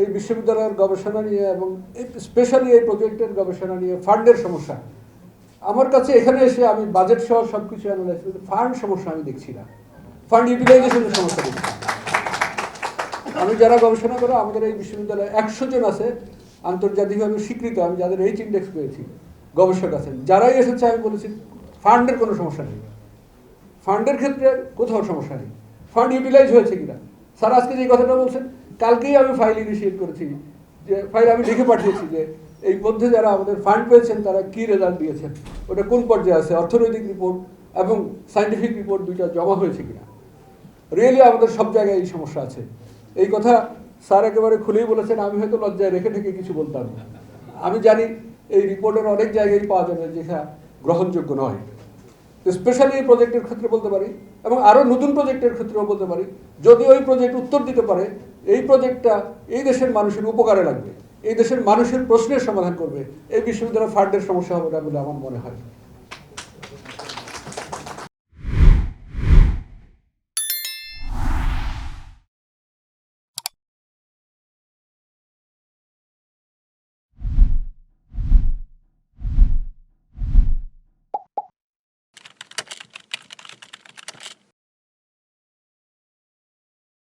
এই বিশ্ববিদ্যালয়ের গবেষণা নিয়ে এবং স্পেশালি এই প্রজেক্টের গবেষণা নিয়ে ফান্ডের সমস্যা। আমার কাছে এখানে এসে আমি বাজেট সহ সব কিছু অ্যানালাইজ করি ফান্ড সমস্যা আমি দেখছি না। ফান্ড ইউটিলাইজেশনের সমস্যা দেখছি। আমি যারা গবেষণা করো, আমাদের এই বিশ্ববিদ্যালয়ে একশো জন আছে, আন্তর্জাতিকভাবে স্বীকৃত, আমি যাদের এইচ ইন্ডেক্স পেয়েছি, গবেষক আছেন। যারাই এসেছে, আমি বলেছি ফান্ডের কোনো সমস্যা নেই। ফান্ডের ক্ষেত্রে কোথাও সমস্যা নেই। ফান্ড ইউটিলাইজ হয়েছে কিনা? স্যার আজকে যে কথাটা বলছেন কালকেই আমি ফাইল ইনিশিয়েট করেছি। যে ফাইল আমি লিখে পাঠিয়েছি যে এই মধ্যে যারা আমাদের ফান্ড পেয়েছেন, তারা কি রেজাল্ট দিয়েছেন? ওটা কোন পর্যায়ে আছে? অর্থনৈতিক রিপোর্ট এবং সাইন্টিফিক রিপোর্ট দুইটা জমা হয়েছে কিনা? রিয়েলি আমাদের সব জায়গায় এই সমস্যা আছে। এই কথা স্যার একেবারে খুলেই বলেছেন, আমি হয়তো লজ্জায় রেখে থেকে কিছু বলতাম। আমি জানি এই রিপোর্টের অনেক জায়গায় পাওয়া যাবে যেটা গ্রহণযোগ্য নয়। স্পেশালি এই প্রজেক্টের ক্ষেত্রে বলতে পারি, এবং আরও নতুন প্রজেক্টের ক্ষেত্রেও বলতে পারি, যদি ওই প্রজেক্ট উত্তর দিতে পারে, এই প্রজেক্টটা এই দেশের মানুষের উপকারে লাগবে, এই দেশের মানুষের প্রশ্নের সমাধান করবে, এই বিশ্ববিদ্যালয় ফান্ডের সমস্যা হবে না বলে আমার মনে হয়।